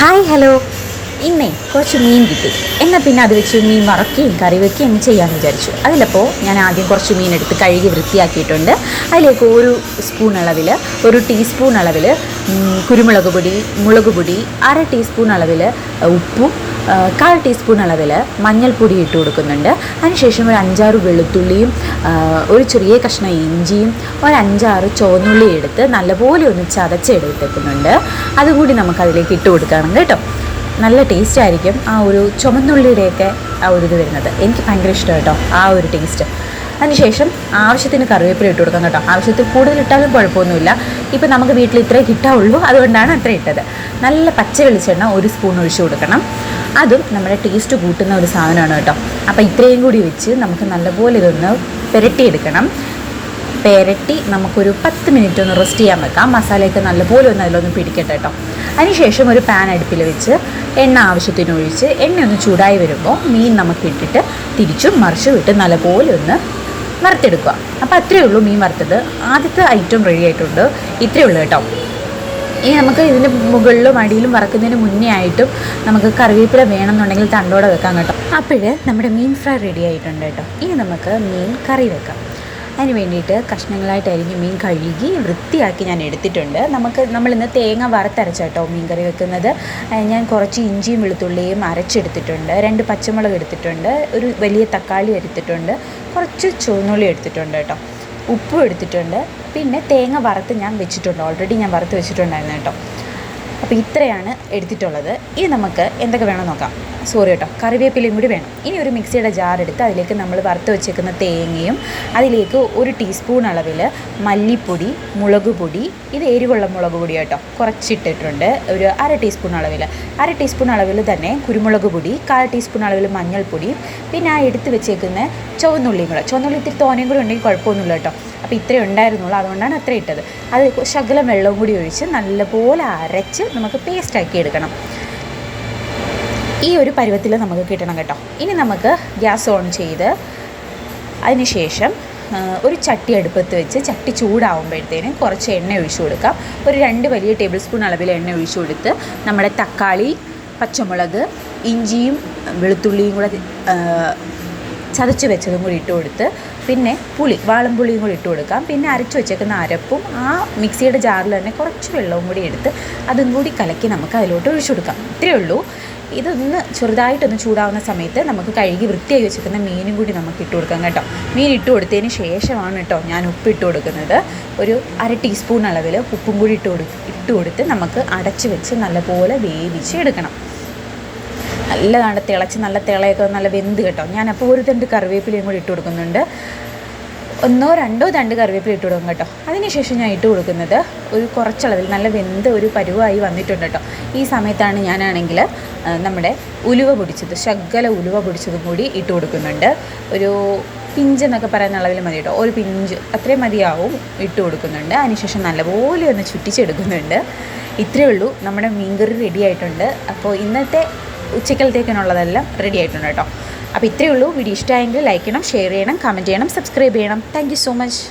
Hi hello ഇന്നേ കുറച്ച് മീൻ കിട്ടി. എന്നാൽ പിന്നെ അത് വെച്ച് മീൻ വറക്കുകയും കറി വയ്ക്കുകയും ചെയ്യാമെന്ന് വിചാരിച്ചു. അതിലപ്പോൾ ഞാൻ ആദ്യം കുറച്ച് മീൻ എടുത്ത് കഴുകി വൃത്തിയാക്കിയിട്ടുണ്ട്. അതിലേക്ക് ഒരു സ്പൂൺ അളവിൽ ഒരു ടീസ്പൂൺ അളവിൽ കുരുമുളക് പൊടി മുളക് പൊടി അര ടീസ്പൂൺ അളവിൽ ഉപ്പും കാൽ ടീസ്പൂൺ അളവിൽ മഞ്ഞൾപ്പൊടി ഇട്ട് കൊടുക്കുന്നുണ്ട്. അതിനുശേഷം ഒരു അഞ്ചാറ് വെളുത്തുള്ളിയും ഒരു ചെറിയ കഷ്ണം ഇഞ്ചിയും ഒരു അഞ്ചാറ് ചുവന്നുള്ളി എടുത്ത് നല്ലപോലെ ഒന്ന് ചതച്ചെടുത്തേക്കുന്നുണ്ട് അതുകൂടി നമുക്ക് അതിലേക്ക് ഇട്ട് കൊടുക്കണം കേട്ടോ. നല്ല ടേസ്റ്റ് ആയിരിക്കും ആ ഒരു ചുമന്നുള്ളിയുടെയൊക്കെ ആ ഒരു ഇത് വരുന്നത്. എനിക്ക് ഭയങ്കര ഇഷ്ടം കേട്ടോ ആ ഒരു ടേസ്റ്റ് അതിനുശേഷം ആവശ്യത്തിന് കറിവേപ്പില ഇട്ട് കൊടുക്കാം കേട്ടോ. ആവശ്യത്തിൽ കൂടുതൽ ഇട്ടാലും കുഴപ്പമൊന്നുമില്ല. ഇപ്പം നമുക്ക് വീട്ടിൽ ഇത്രേ കിട്ടാവുള്ളൂ അതുകൊണ്ടാണ് അത്ര ഇട്ടത്. നല്ല പച്ച വെളിച്ചെണ്ണ ഒരു സ്പൂൺ ഒഴിച്ചു കൊടുക്കണം. അതും നമ്മുടെ ടേസ്റ്റ് കൂട്ടുന്ന ഒരു സാധനമാണ് കേട്ടോ. അപ്പോൾ ഇത്രയും കൂടി വെച്ച് നമുക്ക് നല്ലപോലെ ഇതൊന്ന് പുരട്ടിയെടുക്കണം. പെരട്ടി നമുക്കൊരു പത്ത് മിനിറ്റ് ഒന്ന് റെസ്റ്റ് ചെയ്യാൻ വെക്കാം. മസാലയൊക്കെ നല്ലപോലെ ഒന്ന് അതിലൊന്ന് പിടിക്കട്ടെ കേട്ടോ അതിനുശേഷം ഒരു പാൻ അടുപ്പിൽ വെച്ച് എണ്ണ ആവശ്യത്തിന് ഒഴിച്ച് എണ്ണ ഒന്ന് ചൂടായി വരുമ്പോൾ മീൻ നമുക്ക് ഇട്ടിട്ട് തിരിച്ചും മറിച്ചും ഇട്ട് നല്ലപോലെ ഒന്ന് വറുത്തെടുക്കുക. അപ്പോൾ അത്രയേ ഉള്ളൂ മീൻ വറുത്തത്. ആദ്യത്തെ ഐറ്റം റെഡി ആയിട്ടുണ്ട്. ഇത്രയേ ഉള്ളൂ കേട്ടോ ഇനി നമുക്ക് ഇതിന്റെ മുകളിലും അടിയിലും വറക്കുന്നതിന് മുന്നേ ആയിട്ടും നമുക്ക് കറിവേപ്പില വേണമെന്നുണ്ടെങ്കിൽ തണ്ടോടെ വെക്കാം കേട്ടോ. അപ്പോഴേ നമ്മുടെ മീൻ ഫ്രൈ റെഡി ആയിട്ടുണ്ട് കേട്ടോ ഇനി നമുക്ക് മീൻ കറി വെക്കാം. അതിന് വേണ്ടിയിട്ട് കഷ്ണങ്ങളായിട്ട് അരിഞ്ഞ് മീൻ കഴുകി വൃത്തിയാക്കി ഞാൻ എടുത്തിട്ടുണ്ട്. നമുക്ക് നമ്മളിന്ന് തേങ്ങ വറുത്തരച്ച കേട്ടോ മീൻ കറി വെക്കുന്നത് ഞാൻ കുറച്ച് ഇഞ്ചിയും വെളുത്തുള്ളിയും അരച്ചെടുത്തിട്ടുണ്ട്. രണ്ട് പച്ചമുളക് എടുത്തിട്ടുണ്ട്. ഒരു വലിയ തക്കാളി എടുത്തിട്ടുണ്ട്. കുറച്ച് ചുവന്നുള്ളി എടുത്തിട്ടുണ്ട് കേട്ടോ ഉപ്പും എടുത്തിട്ടുണ്ട്. പിന്നെ തേങ്ങ വറുത്ത് ഞാൻ വെച്ചിട്ടുണ്ട്. ഓൾറെഡി ഞാൻ വറുത്ത് വെച്ചിട്ടുണ്ടായിരുന്നു കേട്ടോ അപ്പോൾ ഇത്രയാണ് എടുത്തിട്ടുള്ളത്. ഇനി നമുക്ക് എന്തൊക്കെ വേണം നോക്കാം. സോറി കേട്ടോ കറിവേപ്പിലയും കൂടി വേണം. ഇനി ഒരു മിക്സിയുടെ ജാർ എടുത്ത് അതിലേക്ക് നമ്മൾ വറുത്ത് വെച്ചേക്കുന്ന തേങ്ങയും അതിലേക്ക് ഒരു ടീസ്പൂൺ അളവിൽ മല്ലിപ്പൊടി മുളക് പൊടി ഇത് എരിവുള്ള മുളക് പൊടി കേട്ടോ. കുറച്ചിട്ടിട്ടുണ്ട് ഒരു അര ടീസ്പൂൺ അളവിൽ അര ടീസ്പൂൺ അളവിൽ തന്നെ കുരുമുളക് പൊടി കാൽ ടീസ്പൂൺ അളവിൽ മഞ്ഞൾപ്പൊടി പിന്നെ ആ എടുത്ത് വെച്ചേക്കുന്ന ചുവന്നുള്ളിയും കൂടെ. ചുവന്നുള്ളി ഇത്തിരി തോനയും കൂടി ഉണ്ടെങ്കിൽ കുഴപ്പമൊന്നുമില്ല കേട്ടോ. അപ്പോൾ ഇത്രയും ഉണ്ടായിരുന്നുള്ളൂ അതുകൊണ്ടാണ് അത്ര ഇട്ടത്. അത് ശകലം വെള്ളവും കൂടി ഒഴിച്ച് നല്ലപോലെ അരച്ച് നമുക്ക് പേസ്റ്റാക്കി എടുക്കണം. ഈ ഒരു പരുവത്തിൽ നമുക്ക് കിട്ടണം കേട്ടോ. ഇനി നമുക്ക് ഗ്യാസ് ഓൺ ചെയ്ത് അതിനുശേഷം ഒരു ചട്ടി അടുപ്പത്ത് വെച്ച് ചട്ടി ചൂടാവുമ്പോഴത്തേനും കുറച്ച് എണ്ണ ഒഴിച്ചു കൊടുക്കാം. ഒരു രണ്ട് വലിയ ടേബിൾ സ്പൂൺ അളവിൽ എണ്ണ ഒഴിച്ചു കൊടുത്ത് നമ്മുടെ തക്കാളി പച്ചമുളക് ഇഞ്ചിയും വെളുത്തുള്ളിയും കൂടെ ചതച്ച് വെച്ചതും കൂടി ഇട്ട് കൊടുത്ത് പിന്നെ പുളി വാളംപുളിയും കൂടി ഇട്ട് കൊടുക്കാം. പിന്നെ അരച്ച് വെച്ചേക്കുന്ന അരപ്പും ആ മിക്സിയുടെ ജാറിൽ തന്നെ കുറച്ച് വെള്ളവും കൂടി എടുത്ത് അതും കൂടി കലക്കി നമുക്ക് അതിലോട്ട് ഒഴിച്ചു കൊടുക്കാം. ഇത്രയേ ഉള്ളൂ. ഇതൊന്ന് ചെറുതായിട്ടൊന്ന് ചൂടാവുന്ന സമയത്ത് നമുക്ക് കഴുകി വൃത്തിയായി വെച്ചിരിക്കുന്ന മീനും കൂടി നമുക്ക് ഇട്ട് കൊടുക്കാം കേട്ടോ. മീൻ ഇട്ട് കൊടുത്തതിന് ശേഷമാണ് കേട്ടോ ഞാൻ ഉപ്പ് ഇട്ട് കൊടുക്കുന്നത്. ഒരു അര ടീസ്പൂൺ അളവിൽ ഉപ്പും കൂടി ഇട്ട് കൊടുത്ത് ഇട്ട് കൊടുത്ത് നമുക്ക് അടച്ച് വെച്ച് നല്ലപോലെ വേവിച്ച് എടുക്കണം നല്ലതാണ് തിളച്ച് നല്ല തിളയൊക്കെ നല്ല വെന്ത് കേട്ടോ. ഞാനപ്പോൾ ഒരു തണ്ട് കറിവേപ്പിലയും കൂടി ഇട്ട് കൊടുക്കുന്നുണ്ട്. ഒന്നോ രണ്ടോ തണ്ട് കറിവേപ്പില ഇട്ട് കൊടുക്കും കേട്ടോ. അതിനുശേഷം ഞാൻ ഇട്ട് കൊടുക്കുന്നത് ഒരു കുറച്ചളവിൽ നല്ല വെന്ത് ഒരു പരുവായി വന്നിട്ടുണ്ട് കേട്ടോ. ഈ സമയത്താണ് ഞാനാണെങ്കിൽ നമ്മുടെ ഉലുവ പൊടിച്ചത് ശകല ഉലുവ പൊടിച്ചതും കൂടി ഇട്ട് കൊടുക്കുന്നുണ്ട്. ഒരു പിഞ്ച് എന്നൊക്കെ പറയുന്ന അളവിൽ മതി കേട്ടോ. ഒരു പിഞ്ച് അത്രയും മതിയാവും ഇട്ട് കൊടുക്കുന്നുണ്ട്. അതിനുശേഷം നല്ലപോലെ ഒന്ന് ചുറ്റിച്ചെടുക്കുന്നുണ്ട്. ഇത്രയേ ഉള്ളൂ. നമ്മുടെ മീൻകറി റെഡി ആയിട്ടുണ്ട്. അപ്പോൾ ഇന്നത്തെ ഉച്ചക്കലത്തേക്കിനുള്ളതെല്ലാം റെഡി ആയിട്ടുണ്ട് കേട്ടോ. അപ്പോൾ ഇത്രയേ ഉള്ളൂ. വീഡിയോ ഇഷ്ടമായെങ്കിൽ ലൈക്ക് ചെയ്യണം ഷെയർ ചെയ്യണം കമന്റ് ചെയ്യണം സബ്സ്ക്രൈബ് ചെയ്യണം. Thank so much